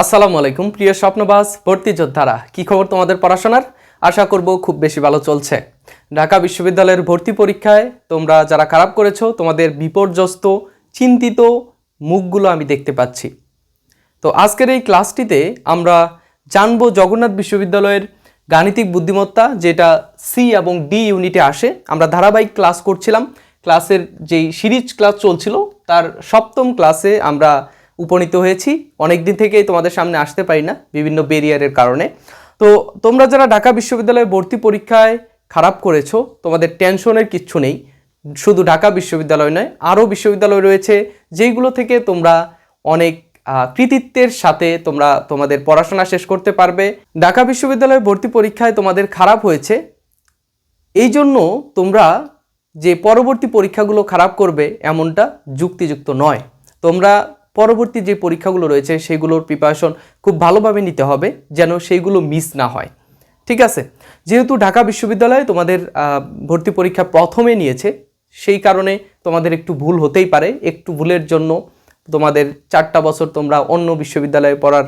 আসসালামু আলাইকুম, প্রিয় স্বপ্নবাস ভর্তি যোদ্ধারা, কি খবর তোমাদের পড়াশোনার? আশা করব খুব বেশি ভালো চলছে। ঢাকা বিশ্ববিদ্যালয়ের ভর্তি পরীক্ষায় তোমরা যারা খারাপ করেছ, তোমাদের বিপর্যস্ত, চিন্তিত মুখগুলো আমি দেখতে পাচ্ছি। তো আজকের এই ক্লাসটিতে আমরা জানব জগন্নাথ বিশ্ববিদ্যালয়ের গাণিতিক বুদ্ধিমত্তা, যেটা সি এবং ডি ইউনিটে আসে। আমরা ধারাবাহিক ক্লাস করছিলাম। ক্লাসের যেই সিরিজ ক্লাস চলছিল, তার সপ্তম ক্লাসে আমরা উপনীত হয়েছি। অনেক দিন থেকেই তোমাদের সামনে আসতে পারি না বিভিন্ন বেরিয়ারের কারণে। তো তোমরা যারা ঢাকা বিশ্ববিদ্যালয়ে ভর্তি পরীক্ষায় খারাপ করেছ, তোমাদের টেনশনের কিচ্ছু নেই। শুধু ঢাকা বিশ্ববিদ্যালয় নয়, আরও বিশ্ববিদ্যালয় রয়েছে যেইগুলো থেকে তোমরা অনেক কৃতিত্বের সাথে তোমরা তোমাদের পড়াশোনা শেষ করতে পারবে। ঢাকা বিশ্ববিদ্যালয়ে ভর্তি পরীক্ষায় তোমাদের খারাপ হয়েছে। এই জন্য তোমরা যে পরবর্তী পরীক্ষাগুলো খারাপ করবে এমনটা যুক্তিযুক্ত নয়। তোমরা পরবর্তী যে পরীক্ষাগুলো রয়েছে সেগুলোর প্রিপারেশন খুব ভালোভাবে নিতে হবে যেন সেইগুলো মিস না হয়। ঠিক আছে? যেহেতু ঢাকা বিশ্ববিদ্যালয়ে তোমাদের ভর্তি পরীক্ষা প্রথমে নিয়েছে, সেই কারণে তোমাদের একটু ভুল হতেই পারে। একটু ভুলের জন্য তোমাদের চারটা বছর তোমরা অন্য বিশ্ববিদ্যালয়ে পড়ার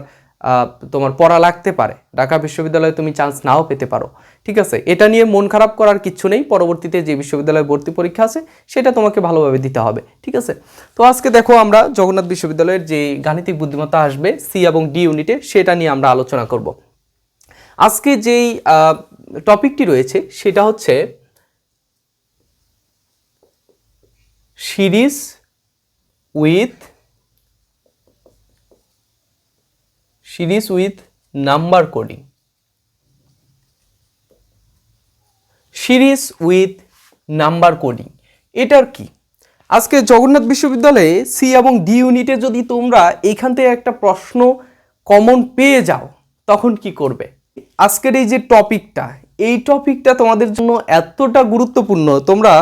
তোমার পড়া লাগতে পারে। ঢাকা বিশ্ববিদ্যালয়ে তুমি চান্স নাও পেতে পারো। ঠিক আছে? এটা নিয়ে মন খারাপ করার কিচ্ছু নেই। পরবর্তীতে যে বিশ্ববিদ্যালয়ে ভর্তি পরীক্ষা আছে, সেটা তোমাকে ভালোভাবে দিতে হবে। ঠিক আছে? তো আজকে দেখো আমরা জগন্নাথ বিশ্ববিদ্যালয়ের যে গাণিতিক বুদ্ধিমত্তা আসবে সি এবং ডি ইউনিটে সেটা নিয়ে আমরা আলোচনা করব। আজকে যেই টপিকটি রয়েছে, সেটা হচ্ছে series with series with number coding. Series with number coding, এটার কি? আজকে জগন্নাথ বিশ্ববিদ্যালয়ে সি এবং ডি ইউনিটে যদি তোমরা এখান থেকে একটা প্রশ্ন কমন পেয়ে যাও, তখন কি করবে? আজকের এই যে টপিকটা, এই টপিকটা তোমাদের জন্য এতটা গুরুত্বপূর্ণ, তোমরা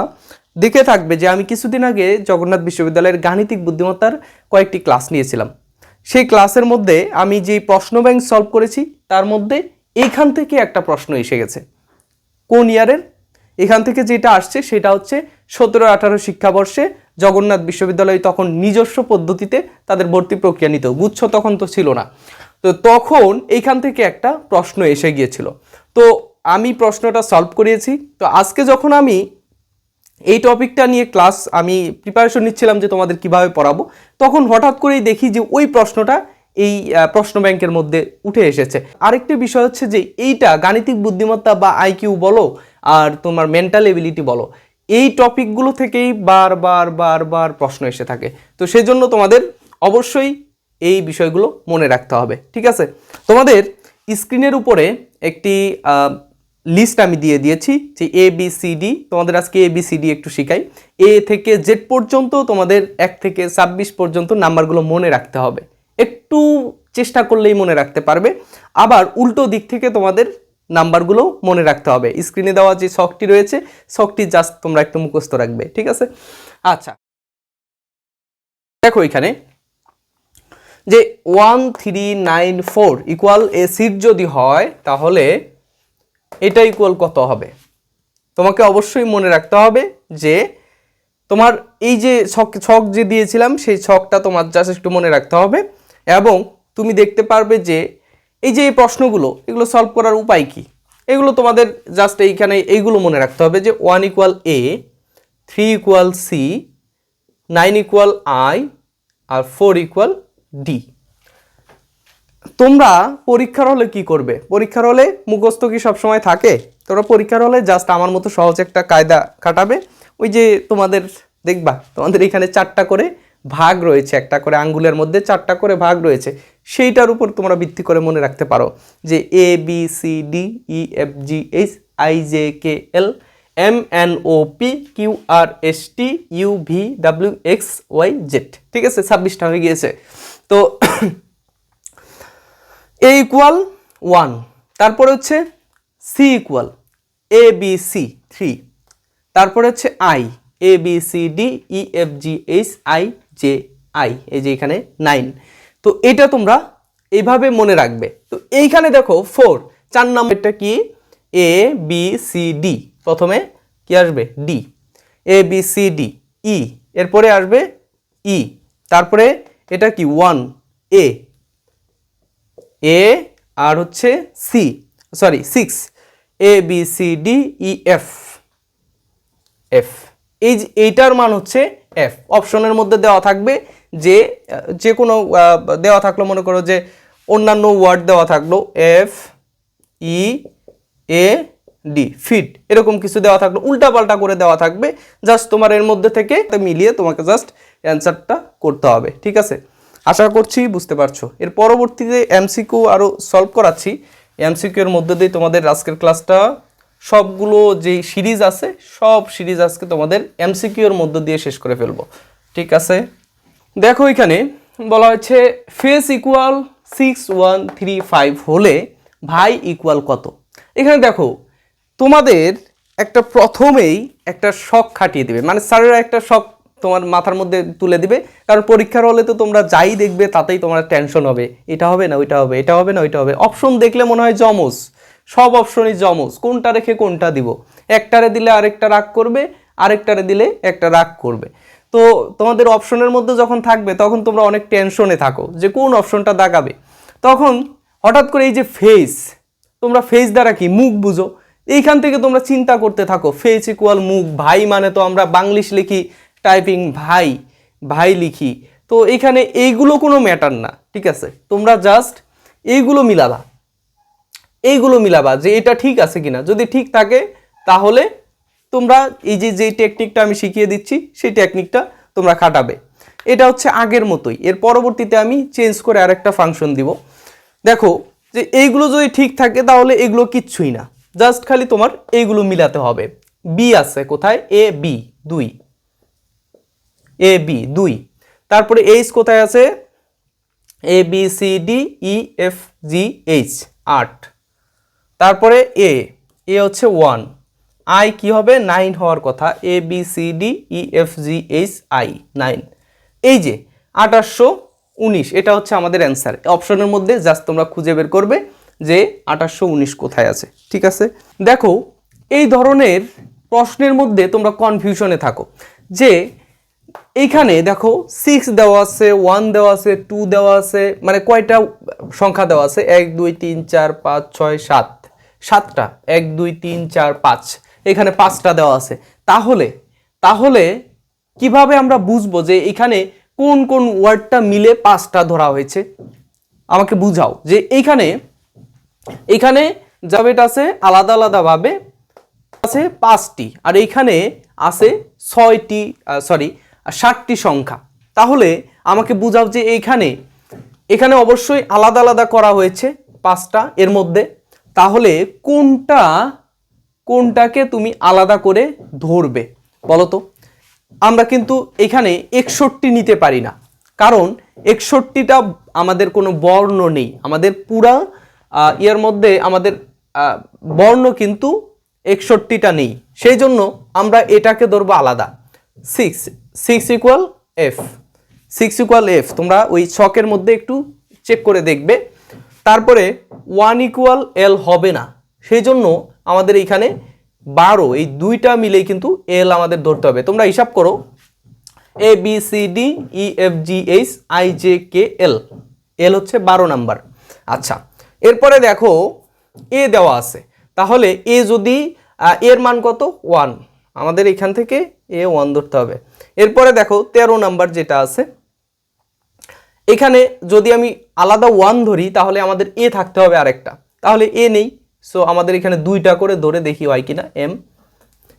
দেখে থাকবে যে আমি কিছুদিন আগে জগন্নাথ বিশ্ববিদ্যালয়ের গাণিতিক বুদ্ধিমত্তার কয়েকটি ক্লাস নিয়েছিলাম। সেই ক্লাসের মধ্যে আমি যে প্রশ্ন ব্যাংক সলভ করেছি, তার মধ্যে এইখান থেকে একটা প্রশ্ন এসে গেছে। কোন ইয়ারের? এখান থেকে যেটা আসছে সেটা হচ্ছে সতেরো আঠারো শিক্ষাবর্ষে জগন্নাথ বিশ্ববিদ্যালয় তখন নিজস্ব পদ্ধতিতে তাদের ভর্তি প্রক্রিয়া নিত। গুচ্ছ তখন তো ছিল না। তো তখন এইখান থেকে একটা প্রশ্ন এসে গিয়েছিল। তো আমি প্রশ্নটা সলভ করিয়েছি। তো আজকে যখন আমি এই টপিকটা নিয়ে ক্লাস আমি প্রিপারেশন নিচ্ছিলাম যে তোমাদের কীভাবে পড়াবো। তখন হঠাৎ করেই দেখি যে ওই প্রশ্নটা এই প্রশ্ন ব্যাংকের মধ্যে উঠে এসেছে। আরেকটি বিষয় হচ্ছে যে এইটা গাণিতিক বুদ্ধিমত্তা বা আইকিউ বলো আর তোমার মেন্টাল এবিলিটি বলো, এই টপিকগুলো থেকেই বারবার বারবার প্রশ্ন এসে থাকে। তো সেজন্য তোমাদের অবশ্যই এই বিষয়গুলো মনে রাখতে হবে, ঠিক আছে? তোমাদের স্ক্রিনের উপরে একটি লিস্ট আমি দিয়ে দিয়েছি যে এ বি সি ডি তোমাদের আজকে এ বি সি ডি একটু শিখাই। এ থেকে জেড পর্যন্ত তোমাদের এক থেকে ছাব্বিশ পর্যন্ত নাম্বারগুলো মনে রাখতে হবে। একটু চেষ্টা করলেই মনে রাখতে পারবে। আবার উল্টো দিক থেকে তোমাদের নাম্বারগুলো মনে রাখতে হবে। স্ক্রিনে দেওয়া যে শখটি রয়েছে, শখটি জাস্ট তোমরা একটু মুখস্থ রাখবে, ঠিক আছে? আচ্ছা। দেখো এখানে যে one three nine four equal A sit যদি হয়, তাহলে এটা ইকুয়াল কত হবে? তোমাকে অবশ্যই মনে রাখতে হবে যে তোমার এই যে ছক ছক যে দিয়েছিলাম, সেই ছকটা তোমার জাস্ট একটু মনে রাখতে হবে এবং তুমি দেখতে পারবে যে এই যে এই প্রশ্নগুলো, এগুলো সলভ করার উপায় কি? এগুলো তোমাদের জাস্ট এইখানে এইগুলো মনে রাখতে হবে যে one equal A three equal C nine equal I R four equal D তোমরা পরীক্ষার হলে কি করবে? পরীক্ষার হলে মুখস্থ কি সবসময় থাকে? তোমরা পরীক্ষার হলে জাস্ট আমার মতো সহজ একটা কায়দা খাটাবে। ওই যে তোমাদের দেখবা, তোমাদের এখানে চারটা করে ভাগ রয়েছে, একটা করে আঙ্গুলের মধ্যে চারটা করে ভাগ রয়েছে। সেইটার উপর তোমরা ভিত্তি করে মনে রাখতে পারো যে A B C D E F G H I J K L M N O P Q R S T U V W X Y Z ঠিক আছে? ছাব্বিশটা হয়ে গিয়েছে। তো এ ইকুয়াল ওয়ান তারপরে হচ্ছে C equal A B C three তারপরে হচ্ছে I A B C D E F G H I J I এই যে এখানে নাইন তো এটা তোমরা এইভাবে মনে রাখবে। তো এইখানে দেখো ফোর চার নম্বরটা কি? এ বি সি ডি প্রথমে কি আসবে? D A B C D E এরপরে আসবে ই তারপরে এটা কি? ওয়ান এ এ আর হচ্ছে C sorry six A B C D E F F এই এইটার মান হচ্ছে এফ অপশনের মধ্যে দেওয়া থাকবে যে যে কোনো দেওয়া থাকল, মনে করো যে অন্যান্য ওয়ার্ড দেওয়া থাকল F E A D fit এরকম কিছু দেওয়া থাকল, উল্টাপাল্টা করে দেওয়া থাকবে। জাস্ট তোমার এর মধ্যে থেকে মিলিয়ে তোমাকে জাস্ট অ্যান্সারটা করতে হবে, ঠিক আছে? আশা করছি বুঝতে পারছ। এর পরবর্তীতে এমসিকিউ আরও সলভ করাচ্ছি। এমসিকিউ এর মধ্যে দিয়ে তোমাদের আজকের ক্লাসটা সবগুলো যে সিরিজ আছে, সব সিরিজ আজকে তোমাদের এমসিকিউ এর মধ্য দিয়ে শেষ করে ফেলব। ঠিক আছে? দেখো এখানে বলা হচ্ছে face equal six one three five হলে ভাই ইকুয়াল কত? এখানে দেখো, তোমাদের একটা প্রথমেই একটা শখ খাটিয়ে দিবে। মানে স্যারেরা একটা শখ তোমার মাথার মধ্যে তুলে দিবে। কারণ পরীক্ষার হলে তো তোমরা যাই দেখবে, তাতেই তোমার টেনশন হবে। এটা হবে না, ওইটা হবে, এটা হবে না, ওইটা হবে। অপশন দেখলে মনে হয় জমজ সব অপশনই জমজ কোনটা রেখে কোনটা দিব? একটারে দিলে আরেকটা রাগ করবে, আরেকটারে দিলে একটা রাগ করবে। তো তোমাদের অপশনের মধ্যে যখন থাকবে, তখন তোমরা অনেক টেনশনে থাকো যে কোন অপশনটা দাগাবে। তখন হঠাৎ করে এই যে ফেস তোমরা ফেস দ্বারা কি? মুখ বুঝো। এইখান থেকে তোমরা চিন্তা করতে থাকো। ফেস ইকুয়াল মুখ। ভাই মানে তো আমরা বাংলিশ লিখি। টাইপিং ভাই ভাই লিখি। তো এখানে এইগুলো কোনো ম্যাটার না, ঠিক আছে? তোমরা জাস্ট এইগুলো মিলাবা। এইগুলো মিলাবা যে এটা ঠিক আছে কিনা। যদি ঠিক থাকে, তাহলে তোমরা এই যে যে টেকনিকটা আমি শিখিয়ে দিচ্ছি, সেই টেকনিকটা তোমরা খাটাবে। এটা হচ্ছে আগের মতোই। এর পরবর্তীতে আমি চেঞ্জ করে আরেকটা ফাংশন দিব। দেখো, যে এইগুলো যদি ঠিক থাকে, তাহলে এগুলো কিচ্ছুই না। জাস্ট খালি তোমার এইগুলো মিলাতে হবে। বি আছে কোথায়? এ বি দুই। এ বি দুই। তারপরে এইচ কোথায় আছে? A B C D E F G H আট। তারপরে এ এ হচ্ছে ওয়ান আই কি হবে? নাইন হওয়ার কথা। A B C D E F G H I nine এই যে, আঠাশশো উনিশ, এটা হচ্ছে আমাদের অ্যান্সার অপশনের মধ্যে জাস্ট তোমরা খুঁজে বের করবে যে আঠাশশো উনিশ কোথায় আছে। ঠিক আছে? দেখো, এই ধরনের প্রশ্নের মধ্যে তোমরা কনফিউশনে থাকো যে এইখানে দেখো সিক্স দেওয়া আছে ওয়ান দেওয়া আছে টু দেওয়া আছে মানে কয়টা সংখ্যা দেওয়া আছে? এক, দুই, তিন, চার, পাঁচ, ছয়, সাত। সাতটা। এক, দুই, তিন, চার, পাঁচ। এখানে পাঁচটা দেওয়া আছে। তাহলে তাহলে কীভাবে আমরা বুঝব যে এখানে কোন কোন ওয়ার্ডটা মিলে পাঁচটা ধরা হয়েছে? আমাকে বুঝাও যে এইখানে, এখানে জাবেট আছে আলাদা আলাদাভাবে আছে পাঁচটি। আর এইখানে আছে ছয়টি সরি ষাটটি সংখ্যা। তাহলে আমাকে বুঝাও যে এইখানে, এখানে অবশ্যই আলাদা আলাদা করা হয়েছে পাঁচটা এর মধ্যে। তাহলে কোনটা, কোনটাকে তুমি আলাদা করে ধরবে বলো তো? আমরা কিন্তু এখানে একষট্টি নিতে পারি না। কারণ একষট্টিটা আমাদের কোনো বর্ণ নেই। আমাদের পুরা ইয়ের মধ্যে আমাদের বর্ণ কিন্তু একষট্টিটা নেই। সেই জন্য আমরা এটাকে ধরবো আলাদা। Six six equal F six equal F তোমরা ওই ছকের মধ্যে একটু চেক করে দেখবে। তারপরে ওয়ান ইকুয়াল এল হবে না। সেই জন্য আমাদের এইখানে বারো, এই দুইটা মিলেই কিন্তু এল আমাদের ধরতে হবে। তোমরা হিসাব করো। A B C D E F G H I J K L L হচ্ছে বারো নাম্বার। আচ্ছা এরপরে দেখো এ দেওয়া আছে। তাহলে এ যদি এর মান কত? ওয়ান আমাদের এখান থেকে এ ওয়ান ধরতে হবে। এরপরে দেখো তেরো নাম্বার যেটা আছে, এখানে যদি আমি আলাদা ওয়ান ধরি, তাহলে আমাদের এ থাকতে হবে আরেকটা। তাহলে এ নেই। সো আমাদের এখানে দুইটা করে ধরে দেখি হয় কিনা। M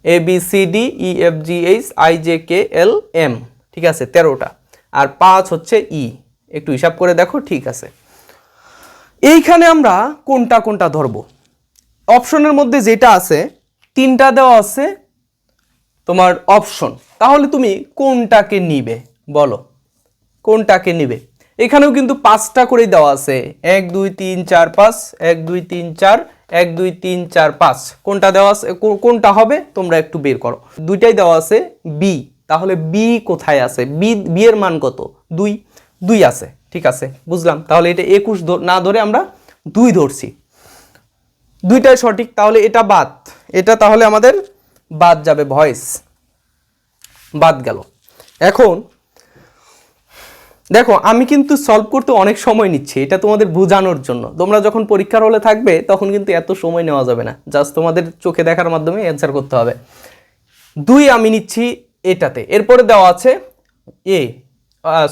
A B C D E F G H I J K L M ঠিক আছে, তেরোটা। আর পাঁচ হচ্ছে ই একটু হিসাব করে দেখো, ঠিক আছে। এইখানে আমরা কোনটা কোনটা ধরবো? অপশনের মধ্যে যেটা আছে, তিনটা দেওয়া আছে তোমার অপশন তাহলে তুমি কোনটাকে নিবে? বলো। কোনটাকে নিবে? এখানেও কিন্তু পাঁচটা করেই দেওয়া আছে। এক, দুই, তিন, চার, পাঁচ। এক, দুই, তিন, চার। এক, দুই, তিন, চার, পাঁচ। কোনটা দেওয়া আছে? কোনটা হবে? তোমরা একটু বের করো। দুইটাই দেওয়া আছে বি তাহলে বি কোথায় আছে? বি বিয়ের মান কত? দুই। দুই আছে। ঠিক আছে। বুঝলাম। তাহলে এটা একুশ না ধরে আমরা দুই ধরছি। দুইটাই সঠিক। তাহলে এটা বাদ। এটা তাহলে আমাদের বাদ যাবে ভয়েস। বাদ গেল। এখন দেখো, আমি কিন্তু সলভ করতে অনেক সময় নিচ্ছি, এটা তোমাদের বোঝানোর জন্য। তোমরা যখন পরীক্ষার হলে থাকবে, তখন কিন্তু এত সময় নেওয়া যাবে না। জাস্ট তোমাদের চোখে দেখার মাধ্যমে অ্যান্সার করতে হবে। দুই আমি নিচ্ছি এটাতে। এরপরে দেওয়া আছে এ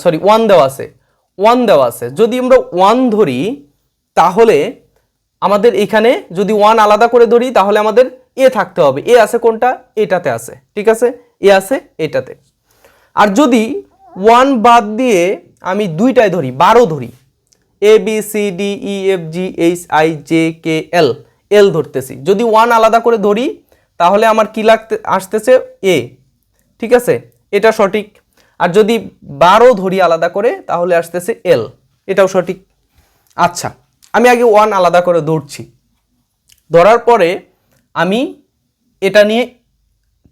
সরি ওয়ান দেওয়া আছে। ওয়ান দেওয়া আছে। যদি আমরা ওয়ান ধরি, তাহলে আমাদের এখানে যদি ওয়ান আলাদা করে ধরি, তাহলে আমাদের এ থাকতে হবে, এ আছে কোনটা? এটাতে আছে, ঠিক আছে? এ আছে এটাতে। আর যদি ওয়ান বাদ দিয়ে আমি দুইটায় ধরি, বারো ধরি A B C D E F G H I J K L L ধরতেছি। যদি ওয়ান আলাদা করে ধরি, তাহলে আমার কি লাগতে, আসতেছে? এ ঠিক আছে? এটা সঠিক। আর যদি বারো ধরি আলাদা করে, তাহলে আসতেছে এল এটাও সঠিক। আচ্ছা আমি আগে ওয়ান আলাদা করে ধরছি। ধরার পরে আমি এটা নিয়ে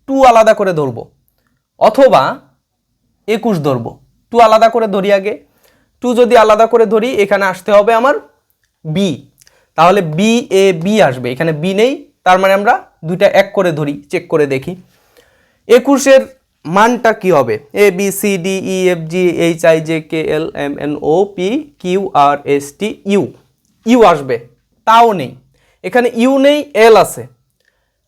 টু আলাদা করে ধরবো, অথবা একুশ ধরবো। টু আলাদা করে ধরি আগে। টু যদি আলাদা করে ধরি, এখানে আসতে হবে আমার বি তাহলে বি এ বি আসবে। এখানে বি নেই, তার মানে আমরা দুইটা এক করে ধরি চেক করে দেখি। একুশের মানটা কি হবে? A B C D E F G H I J K L M N O P Q R S T U U আসবে। তাও নেই। এখানে ইউ নেই এল আছে।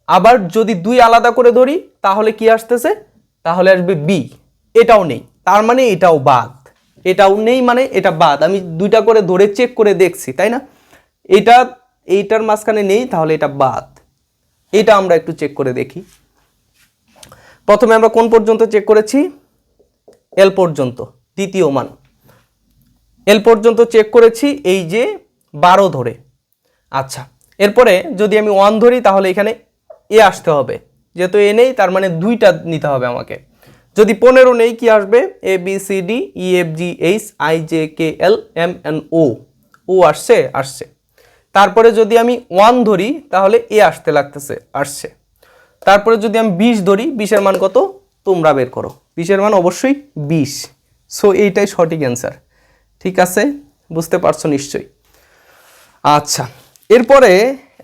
আবার যদি দুই আলাদা করে ধরি, তাহলে কি আসতেছে? তাহলে আসবে বি এটাও নেই। তার মানে এটাও বাদ। এটাও নেই মানে এটা বাদ। আমি দুইটা করে ধরে চেক করে দেখছি, তাই না? এটা, এইটার মাঝখানে নেই, তাহলে এটা বাদ। এটা আমরা একটু চেক করে দেখি। প্রথমে আমরা কোন পর্যন্ত চেক করেছি? এল পর্যন্ত, দ্বিতীয় মান। এল পর্যন্ত চেক করেছি এই যে বারো ধরে। আচ্ছা এরপরে যদি আমি ওয়ান ধরি, তাহলে এখানে এ আসতে হবে। যেহেতু এ নেই, তার মানে দুইটা নিতে হবে আমাকে। যদি পনেরো নেই, কি আসবে? A B C D E F G H I J K L M N O O আসছে আসছে। তারপরে যদি আমি ওয়ান ধরি, তাহলে এ আসতে লাগতেছে, আসছে। তারপরে যদি আমি বিশ ধরি, বিশের মান কত? তোমরা বের করো। বিশের মান অবশ্যই বিশ। সো এইটাই সঠিক অ্যান্সার ঠিক আছে? বুঝতে পারছ নিশ্চয়ই। আচ্ছা এরপরে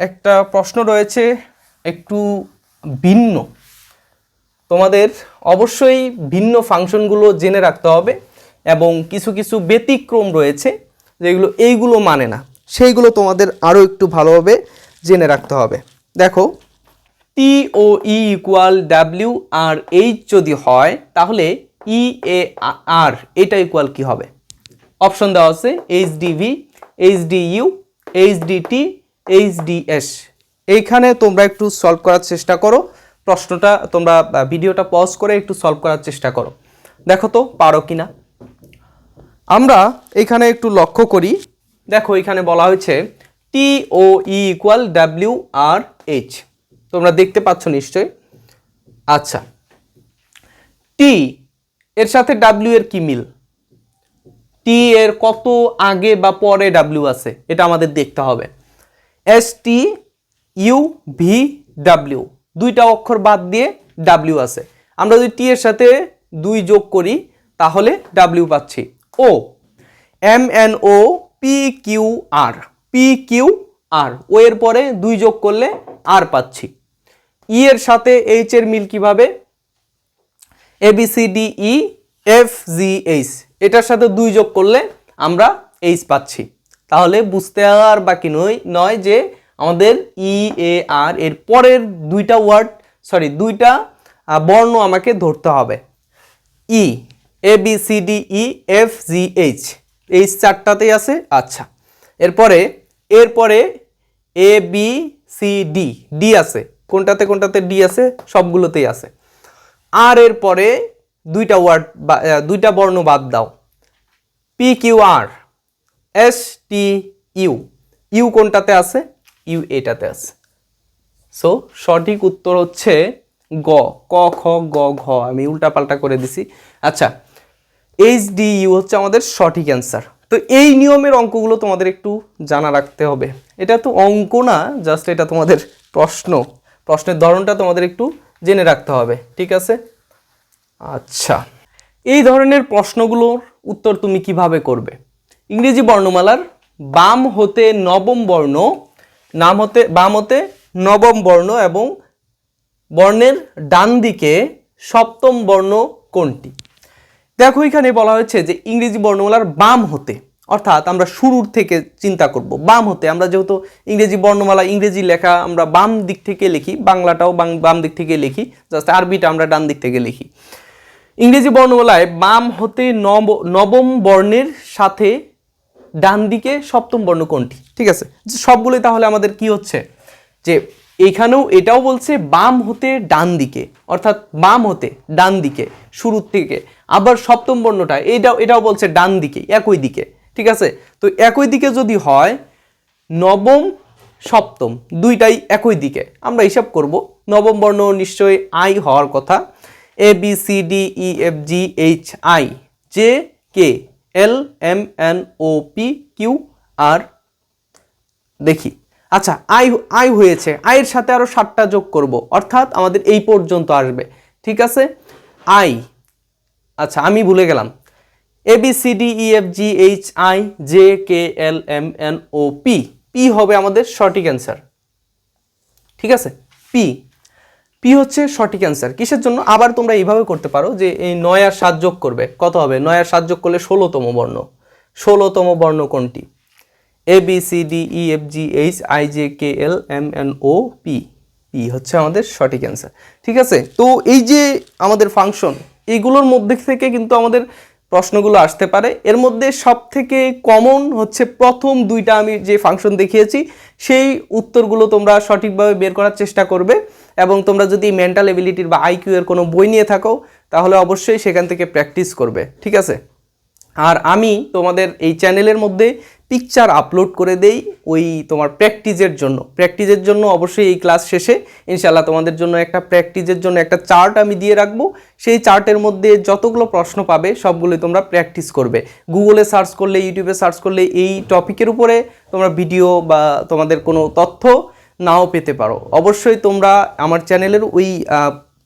একটা প্রশ্ন রয়েছে একটু ভিন্ন। তোমাদের অবশ্যই ভিন্ন ফাংশনগুলো জেনে রাখতে হবে এবং কিছু কিছু ব্যতিক্রম রয়েছে যেগুলো এইগুলো মানে না। সেইগুলো তোমাদের আরও একটু ভালোভাবে জেনে রাখতে হবে। দেখো T O E equal W R H যদি হয়, তাহলে ই এ আর এটা ইকুয়াল কি হবে? অপশন দেওয়া আছে H D V H D U H D T H D S এইখানে তোমরা একটু সলভ করার চেষ্টা করো। প্রশ্নটা তোমরা ভিডিওটা পজ করে একটু সলভ করার চেষ্টা করো। দেখো তো, পারো কি না আমরা এখানে একটু লক্ষ্য করি। দেখো, এখানে বলা হয়েছে T O E equal W R H তোমরা দেখতে পাচ্ছ নিশ্চয়ই? আচ্ছা। টি এর সাথে ডাব্লিউ এর কি মিল? টি এর কত আগে বা পরে ডাব্লিউ আছে? এটা আমাদের দেখতে হবে। S T U V W দুইটা অক্ষর বাদ দিয়ে ডাব্লিউ আছে। আমরা যদি টি এর সাথে দুই যোগ করি, তাহলে ডাব্লিউ পাচ্ছি। O M N O P Q R P Q R O এর পরে দুই যোগ করলে আর পাচ্ছি। ই এর সাথে এইচ এর মিল কীভাবে? A B C D E F G H এটার সাথে দুই যোগ করলে আমরা এইচ পাচ্ছি। তাহলে বুঝতে আর বাকি নয় নয় যে আমাদের ই এ আর এর পরের দুইটা ওয়ার্ড সরি দুইটা বর্ণ আমাকে ধরতে হবে। E A B C D E F G H এই চারটাতেই আছে আচ্ছা। এরপরে এরপরে A B C D D আছে। কোনটাতে কোনটাতে ডি আছে, সবগুলোতেই আছে। আর এর পরে দুইটা ওয়ার্ড দুইটা বর্ণ বাদ দাও। P Q R S T U U কোনটাতে আছে? ইউ এটাতে আছে। সো সঠিক উত্তর হচ্ছে গ। ক, খ, গ, ঘ। আমি উল্টাপাল্টা করে দিছি। আচ্ছা এইচ ডি ইউ হচ্ছে আমাদের সঠিক অ্যান্সার তো এই নিয়মের অঙ্কগুলো তোমাদের একটু জানা রাখতে হবে। এটা তো অঙ্ক না জাস্ট এটা তোমাদের প্রশ্ন। প্রশ্নের ধরনটা তোমাদের একটু জেনে রাখতে হবে, ঠিক আছে? আচ্ছা এই ধরনের প্রশ্নগুলোর উত্তর তুমি কীভাবে করবে? ইংরেজি বর্ণমালার বাম হতে নবম বর্ণ নাম হতে বাম হতে নবম বর্ণ এবং বর্ণের ডান দিকে সপ্তম বর্ণ কোনটি? দেখো এখানে বলা হয়েছে যে ইংরেজি বর্ণমালার বাম হতে, অর্থাৎ আমরা শুরুর থেকে চিন্তা করব। বাম হতে, আমরা যেহেতু ইংরেজি বর্ণমালা, ইংরেজি লেখা আমরা বাম দিক থেকে লিখি, বাংলাটাও বাম দিক থেকে লিখি, জাস্ট আরবিটা আমরা ডান দিক থেকে লিখি। ইংরেজি বর্ণমালায় বাম হতে নব, নবম বর্ণের সাথে ডান দিকে সপ্তম বর্ণ কোনটি? ঠিক আছে? সবগুলোই তাহলে আমাদের কি হচ্ছে? যে এখানেও এটাও বলছে বাম হতে ডান দিকে, অর্থাৎ বাম হতে ডান দিকে, শুরুর থেকে আবার সপ্তম বর্ণটা এটাও এটাও বলছে ডান দিকে, একই দিকে। ঠিক আছে? তো একই দিকে যদি হয়, নবম, সপ্তম, দুইটাই একই দিকে। আমরা হিসাব করব, নবম বর্ণ নিশ্চয়ই আই হওয়ার কথা। A B C D E F G H I J K L, M, N, O, P, Q, R দেখি। আচ্ছা আই আই হয়েছে। আয়ের সাথে আরও সাতটা যোগ করব। অর্থাৎ আমাদের এই পর্যন্ত আসবে। ঠিক আছে? আই। আচ্ছা আমি ভুলে গেলাম। A, B, C, D, E, F, G, H, I, J, K, L, M, N, O, P. P হবে আমাদের সঠিক অ্যান্সার। ঠিক আছে? পি। পি হচ্ছে সঠিক অ্যান্সার কিসের জন্য? আবার তোমরা এইভাবে করতে পারো যে এই নয় আর সাত যোগ করবে। কত হবে? নয় আর সাত যোগ করলে ষোলোতম বর্ণ। ষোলোতম বর্ণ কোনটি? A B C D E F G H I J K L M N O P P হচ্ছে আমাদের সঠিক অ্যান্সার ঠিক আছে? তো এই যে আমাদের ফাংশন এইগুলোর মধ্যে থেকে কিন্তু আমাদের প্রশ্নগুলো আসতে পারে। এর মধ্যে সব থেকে কমন হচ্ছে প্রথম দুইটা আমি যে ফাংশন দেখিয়েছি, সেই উত্তরগুলো তোমরা সঠিকভাবে বের করার চেষ্টা করবে এবং তোমরা যদি মেন্টাল এবিলিটির বা আইকিউ এর কোনো বই নিয়ে থাকো, তাহলে অবশ্যই সেখান থেকে প্র্যাকটিস করবে। ঠিক আছে? আর আমি তোমাদের এই চ্যানেলের মধ্যে পিকচার আপলোড করে দেই ওই তোমার প্র্যাকটিসের জন্য। প্র্যাকটিসের জন্য অবশ্যই এই ক্লাস শেষে ইনশাল্লাহ তোমাদের জন্য একটা প্র্যাকটিসের জন্য একটা চার্ট আমি দিয়ে রাখব। সেই চার্টের মধ্যে যতগুলো প্রশ্ন পাবে সবগুলোই তোমরা প্র্যাকটিস করবে। গুগলে সার্চ করলে ইউটিউবে সার্চ করলে এই টপিকের উপরে তোমরা ভিডিও বা তোমাদের কোনো তথ্য নাও পেতে পারো। অবশ্যই তোমরা আমার চ্যানেলের ওই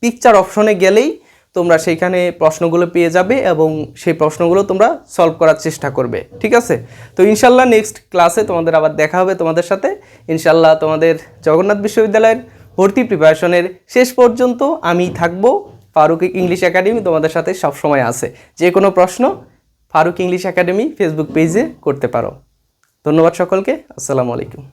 পিকচার অপশনে গেলেই তোমরা সেইখানে প্রশ্নগুলো পেয়ে যাবে এবং সেই প্রশ্নগুলো তোমরা সলভ করার চেষ্টা করবে, ঠিক আছে? তো ইনশাল্লাহ নেক্সট ক্লাসে তোমাদের আবার দেখা হবে তোমাদের সাথে। ইনশাল্লাহ তোমাদের জগন্নাথ বিশ্ববিদ্যালয়ের ভর্তি প্রিপারেশনের শেষ পর্যন্ত আমি থাকব। ফারুক ইংলিশ একাডেমি তোমাদের সাথে সবসময় আছে। যে কোনো প্রশ্ন ফারুক ইংলিশ একাডেমি ফেসবুক পেজে করতে পারো। ধন্যবাদ সকলকে। আসসালামু আলাইকুম।